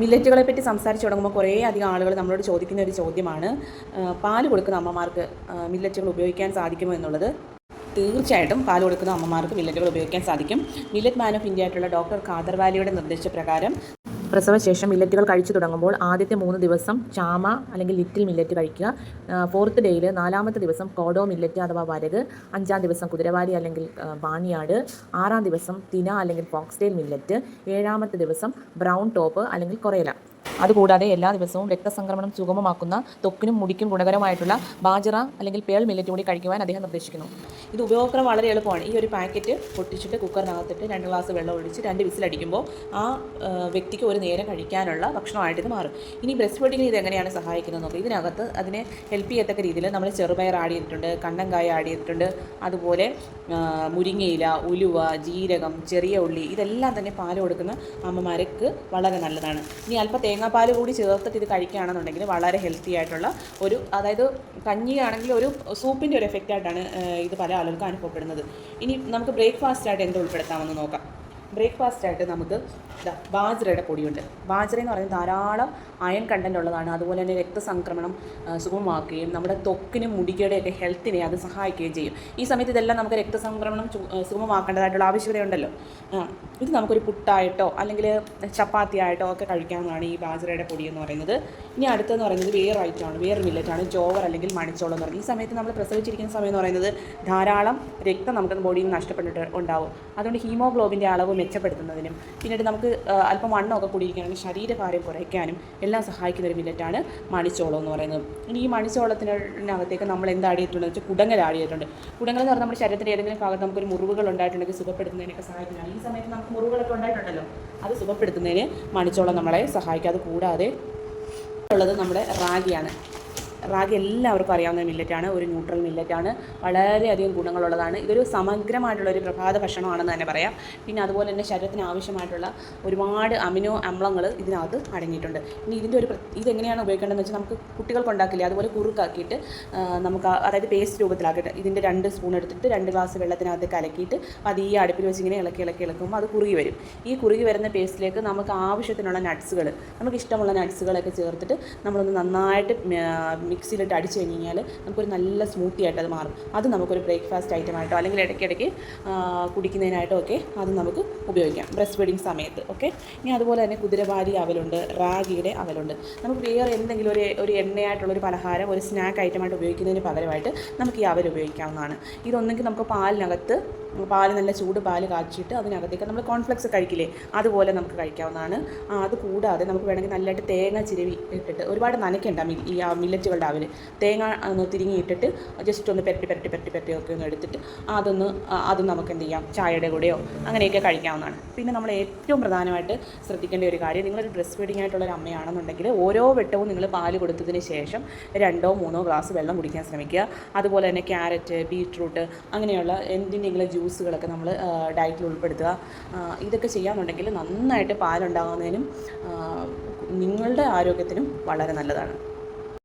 മില്ലറ്റുകളെ പറ്റി സംസാരിച്ച് തുടങ്ങുമ്പോൾ കുറേ അധികം ആളുകൾ നമ്മളോട് ചോദിക്കുന്ന ഒരു ചോദ്യമാണ് പാൽ കൊടുക്കുന്ന അമ്മമാർക്ക് മില്ലറ്റുകൾ ഉപയോഗിക്കാൻ സാധിക്കുമോ എന്നുള്ളത്? തീർച്ചയായിട്ടും പാൽ കൊടുക്കുന്ന അമ്മമാർക്ക് മില്ലറ്റുകൾ ഉപയോഗിക്കാൻ സാധിക്കും. മില്ലറ്റ് മാൻ ഓഫ് ഇന്ത്യ ആയിട്ടുള്ള ഡോക്ടർ ഖാദർ വാലിയുടെ നിർദ്ദേശപ്രകാരം പ്രസവശേഷം മില്ലറ്റുകൾ കഴിച്ചു തുടങ്ങുമ്പോൾ ആദ്യത്തെ മൂന്ന് ദിവസം ചാമ അല്ലെങ്കിൽ ലിറ്റിൽ മില്ലറ്റ് കഴിക്കുക. ഫോർത്ത് ഡേയിൽ നാലാമത്തെ ദിവസം കോഡോ മില്ലറ്റ് അഥവാ വരക് അഞ്ചാം ദിവസം കുതിരവാലി അല്ലെങ്കിൽ ബാണിയാട് ആറാം ദിവസം തിന അല്ലെങ്കിൽ ഫോക്സ്റ്റൈൽ മില്ലറ്റ് ഏഴാമത്തെ ദിവസം ബ്രൗൺ ടോപ്പ് അല്ലെങ്കിൽ കൊറേല. അതുകൂടാതെ എല്ലാ ദിവസവും രക്തസംക്രമണം സുഗമമാക്കുന്ന തൊക്കിനും മുടിക്കും ഗുണകരമായിട്ടുള്ള ബാജറ അല്ലെങ്കിൽ പേൾ മില്ലറ്റ് കൂടി കഴിക്കുവാൻ അദ്ദേഹം നിർദ്ദേശിക്കുന്നു. ഇത് ഉപയോഗക്രമം വളരെ എളുപ്പമാണ്. ഈ ഒരു പാക്കറ്റ് പൊട്ടിച്ചിട്ട് കുക്കറിനകത്തിട്ട് രണ്ട് ഗ്ലാസ് വെള്ളം ഒഴിച്ച് രണ്ട് വിസിലടിക്കുമ്പോൾ ആ വ്യക്തിക്ക് ഒരു നേരം കഴിക്കാനുള്ള ഭക്ഷണമായിട്ട് ഇത് മാറും. ഇനി ബ്രസ്റ്റ് ഫീഡിങ്ങിന് ഇത് എങ്ങനെയാണ് സഹായിക്കുന്നത് നോക്കുക ഇതിനകത്ത് അതിനെ ഹെൽപ്പ് ചെയ്യത്തക്ക രീതിയിൽ നമ്മൾ ചെറുപയർ ആഡ് ചെയ്തിട്ടുണ്ട് കണ്ണങ്കായ ആഡ് ചെയ്തിട്ടുണ്ട് അതുപോലെ മുരിങ്ങയില ഉലുവ ജീരകം ചെറിയ ഉള്ളി ഇതെല്ലാം തന്നെ പാൽ കൊടുക്കുന്ന അമ്മമാർക്ക് വളരെ നല്ലതാണ്. ഇനി അല്പം തേങ്ങാപ്പാൽ കൂടി ചേർത്തിട്ട് ഇത് കഴിക്കുകയാണെന്നുണ്ടെങ്കിൽ വളരെ ഹെൽത്തി ആയിട്ടുള്ള ഒരു അതായത് കഞ്ഞിയാണെങ്കിൽ ഒരു സൂപ്പിന്റെ ഒരു എഫക്റ്റ് ആയിട്ടാണ് ഇത് പല ആളുകൾക്കും അനുഭവപ്പെടുന്നത്. ഇനി നമുക്ക് ബ്രേക്ക്ഫാസ്റ്റ് ആയിട്ട് എന്ത് ഉൾപ്പെടുത്താമെന്ന് നോക്കാം. ബ്രേക്ക്ഫാസ്റ്റ് ആയിട്ട് നമുക്ക് ബാജ്രയുടെ പൊടിയുണ്ട്. ബാജ്ര എന്ന് പറയുന്നത് ധാരാളം അയൺ കണ്ടന്റ് ഉള്ളതാണ്. അതുപോലെ തന്നെ രക്തസംക്രമണം സുഗമമാക്കുകയും നമ്മുടെ ത്വക്കിനും മുടികളുടെയൊക്കെ ഹെൽത്തിനെ അത് സഹായിക്കുകയും ചെയ്യും. ഈ സമയത്ത് ഇതെല്ലാം നമുക്ക് രക്തസംക്രമണം സുഗമമാക്കേണ്ടതായിട്ടുള്ള ആവശ്യകതയുണ്ടല്ലോ. ഇത് നമുക്കൊരു പുട്ടായിട്ടോ അല്ലെങ്കിൽ ചപ്പാത്തി ആയിട്ടോ ഒക്കെ കഴിക്കാവുന്നതാണ് ഈ ബാജ്രയുടെ പൊടി എന്ന് പറയുന്നത്. ഇനി അടുത്തെന്ന് പറയുന്നത് വേറെ ഐറ്റമാണ് വേറെ മില്ലറ്റാണ് ജോവർ അല്ലെങ്കിൽ മണിച്ചോളം എന്ന് പറയുന്നത്. ഈ സമയത്ത് നമ്മൾ പ്രസവിച്ചിരിക്കുന്ന സമയം എന്ന് പറയുന്നത് ധാരാളം രക്തം നമുക്ക് ബോഡിയിൽ നിന്ന് നഷ്ടപ്പെട്ടിട്ട് ഉണ്ടാവും. അതുകൊണ്ട് ഹീമോഗ്ലോബിന്റെ അളവ് മെച്ചപ്പെടുത്തുന്നതിനും പിന്നീട് നമുക്ക് അല്പം വണ്ണമൊക്കെ കൂടിയിരിക്കുകയാണെങ്കിൽ ശരീരഭാരം കുറയ്ക്കാനും എല്ലാം സഹായിക്കുന്ന ഒരു മില്ലറ്റാണ് മണിച്ചോളം എന്ന് പറയുന്നത്. ഇനി ഈ മണിച്ചോളത്തിനകത്തേക്ക് നമ്മൾ എന്ത് ആഡ് വെച്ചാൽ കുടങ്ങൽ ആടിയിട്ടുണ്ട് കുടങ്ങൽ എന്ന് പറഞ്ഞാൽ നമ്മുടെ ശരീരത്തിന്റെ ഏതെങ്കിലും ഭാഗത്ത് നമുക്കൊരു മുറിവുകൾ ഉണ്ടായിട്ടുണ്ടെങ്കിൽ സുഖപ്പെടുത്തുന്നതിനൊക്കെ സഹായിക്കുന്നതാണ് ഈ സമയത്ത് നമുക്ക് മുറിവുകളൊക്കെ ഉണ്ടായിട്ടുണ്ടല്ലോ അത് സുഖപ്പെടുത്തുന്നതിന് മണിച്ചോളം നമ്മളെ സഹായിക്കും. അത് കൂടാതെ ഉള്ളത് നമ്മുടെ റാഗിയാണ്. റാഗി എല്ലാവർക്കും അറിയാവുന്ന മില്ലറ്റാണ് ഒരു ന്യൂട്രൽ മില്ലറ്റാണ് വളരെയധികം ഗുണങ്ങളുള്ളതാണ്. ഇതൊരു സമഗ്രമായിട്ടുള്ള ഒരു പ്രഭാത ഭക്ഷണമാണെന്ന് തന്നെ പറയാം. പിന്നെ അതുപോലെ തന്നെ ശരീരത്തിന് ആവശ്യമായിട്ടുള്ള ഒരുപാട് അമിനോ അമ്ലങ്ങൾ ഇതിനകത്ത് അടങ്ങിയിട്ടുണ്ട്. ഇനി ഇതിന്റെ ഒരു ഇതെങ്ങനെയാണ് ഉപയോഗിക്കേണ്ടതെന്ന് വെച്ചാൽ നമുക്ക് കുട്ടികൾക്ക് ഉണ്ടാക്കില്ലേ അതുപോലെ കുറുക്കാക്കിയിട്ട് നമുക്ക് അതായത് പേസ്റ്റ് രൂപത്തിലാക്കിയിട്ട് ഇതിന്റെ രണ്ട് സ്പൂൺ എടുത്തിട്ട് രണ്ട് ഗ്ലാസ് വെള്ളത്തിനകത്ത് കലക്കിയിട്ട് അത് ഈ അടുപ്പിൽ വെച്ച് ഇങ്ങനെ ഇളക്കി ഇളക്കി ഇളക്കുമ്പോൾ അത് കുറുകി വരും. ഈ കുറുകി വരുന്ന പേസ്റ്റിലേക്ക് നമുക്ക് ആവശ്യത്തിനുള്ള നട്ട്സുകൾ നമുക്ക് ഇഷ്ടമുള്ള നട്ട്സുകളൊക്കെ ചേർത്തിട്ട് നമ്മളൊന്ന് നന്നായിട്ട് മിക്സിയിലിട്ട് അടിച്ച് കഴിഞ്ഞ് കഴിഞ്ഞാൽ നമുക്കൊരു നല്ല സ്മൂത്തി ആയിട്ട് അത് മാറും. അത് നമുക്കൊരു ബ്രേക്ക്ഫാസ്റ്റ് ഐറ്റമായിട്ടോ അല്ലെങ്കിൽ ഇടയ്ക്കിടയ്ക്ക് കുടിക്കുന്നതിനായിട്ടോ ഒക്കെ അത് നമുക്ക് ഉപയോഗിക്കാം. ബ്രസ്റ്റ് ഫീഡിങ് സമയത്ത് ഓക്കെ ഇനി അതുപോലെ തന്നെ കുതിരവാരി അവലുണ്ട് റാഗിയുടെ അവലുണ്ട്. നമുക്ക് വേറെ എന്തെങ്കിലും ഒരു ഒരു എണ്ണയായിട്ടുള്ള ഒരു പലഹാരം ഒരു സ്നാക്ക് ഐറ്റമായിട്ട് ഉപയോഗിക്കുന്നതിന് പകരമായിട്ട് നമുക്ക് ഈ അവൽ ഉപയോഗിക്കാവുന്നതാണ്. ഇതൊന്നെങ്കിൽ നമുക്ക് പാലിനകത്ത് പാൽ നല്ല ചൂട് പാൽ കാച്ചിട്ട് അതിനകത്തേക്ക് നമ്മൾ കോൺഫ്ലെക്സ് കഴിക്കില്ലേ? അതുപോലെ നമുക്ക് കഴിക്കാവുന്നതാണ്. അത് കൂടാതെ നമുക്ക് വേണമെങ്കിൽ നല്ലതായിട്ട് തേങ്ങ ചിരവി ഇട്ടിട്ട് ഒരുപാട് നനയ്ക്കണ്ട ഈ മില്ലറ്റുകളുടെ അവൽ തേങ്ങ ഒന്ന് തിരിങ്ങി ഇട്ടിട്ട് ജസ്റ്റ് ഒന്ന് പെരട്ടി പെരട്ടി പെരട്ടി പെരട്ടി ഒക്കെ ഒന്ന് എടുത്തിട്ട് അതൊന്ന് അത് നമുക്ക് എന്ത് ചെയ്യാം? ചായയുടെ കൂടെയോ അങ്ങനെയൊക്കെ കഴിക്കാവുന്നതാണ്. പിന്നെ നമ്മൾ ഏറ്റവും പ്രധാനമായിട്ട് ശ്രദ്ധിക്കേണ്ട ഒരു കാര്യം നിങ്ങളൊരു ഡ്രസ് ഫീഡിംഗ് ആയിട്ടുള്ള ഒരു അമ്മയാണെന്നുണ്ടെങ്കിൽ ഓരോ വെട്ടവും നിങ്ങൾ പാൽ കൊടുത്തതിന് ശേഷം രണ്ടോ മൂന്നോ ഗ്ലാസ് വെള്ളം കുടിക്കാൻ ശ്രമിക്കുക. അതുപോലെ തന്നെ ക്യാരറ്റ് ബീറ്റ്റൂട്ട് അങ്ങനെയുള്ള എന്തിന്റെങ്കിലും ജ്യൂസുകളൊക്കെ നമ്മൾ ഡയറ്റിൽ ഉൾപ്പെടുത്തുക. ഇതൊക്കെ ചെയ്യാമെന്നുണ്ടെങ്കിൽ നന്നായിട്ട് പാലുണ്ടാകുന്നതിനും നിങ്ങളുടെ ആരോഗ്യത്തിനും വളരെ നല്ലതാണ്.